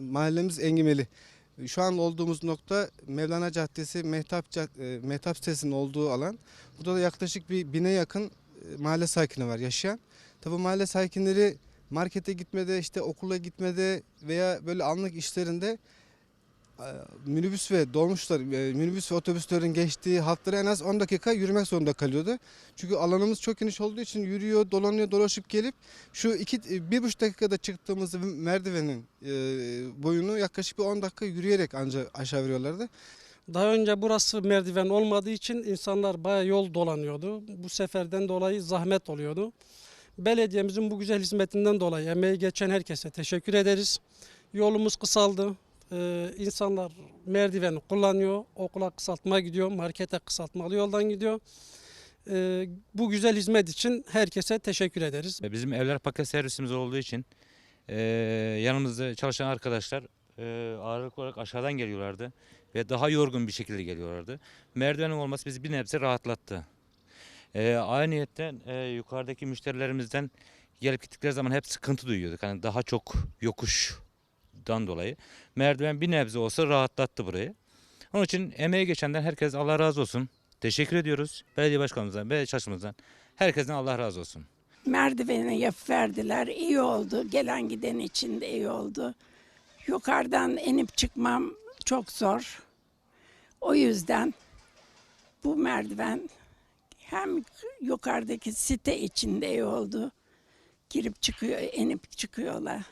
mahallemiz Engimeli. Şu an olduğumuz nokta Mevlana Caddesi, Mehtap, Cad- e, Mehtap sitesinin olduğu alan. Burada da yaklaşık bir bine yakın e, mahalle sakini var yaşayan. Tabi mahalle sakinleri markete gitmede, işte okula gitmede veya böyle anlık işlerinde minibüs ve dolmuşlar, e, minibüs ve otobüslerin geçtiği hatlara en az 10 dakika yürümek zorunda kalıyordu. Çünkü alanımız çok geniş olduğu için yürüyor, dolanıyor, dolaşıp gelip şu iki, e, bir buçuk dakikada çıktığımız merdivenin e, boyunu yaklaşık bir 10 dakika yürüyerek ancak aşağı veriyorlardı. Daha önce burası merdiven olmadığı için insanlar bayağı yol dolanıyordu. Bu seferden dolayı zahmet oluyordu. Belediyemizin bu güzel hizmetinden dolayı emeği geçen herkese teşekkür ederiz. Yolumuz kısaldı. Ee, insanlar merdiveni kullanıyor. Okula kısaltma gidiyor, markete kısaltmalı yoldan gidiyor. Ee, bu güzel hizmet için herkese teşekkür ederiz. Bizim evler paket servisimiz olduğu için e, yanımızda çalışan arkadaşlar e, ağırlıklı olarak aşağıdan geliyorlardı ve daha yorgun bir şekilde geliyorlardı. Merdivenin olması bizi bir nebze rahatlattı. E, ayrıyetten e, yukarıdaki müşterilerimizden gelip gittikleri zaman hep sıkıntı duyuyorduk. Hani daha çok yokuştan dolayı. Merdiven bir nebze olsa rahatlattı burayı. Onun için emeği geçenden herkes Allah razı olsun. Teşekkür ediyoruz. Belediye başkanımızdan, belediye çalışmamızdan. Herkesten Allah razı olsun. Merdiveni yapıp verdiler. iyi oldu. Gelen giden için de iyi oldu. Yukarıdan inip çıkmam çok zor. O yüzden bu merdiven hem yukarıdaki site içinde iyi oldu. Girip çıkıyor, inip çıkıyorlar.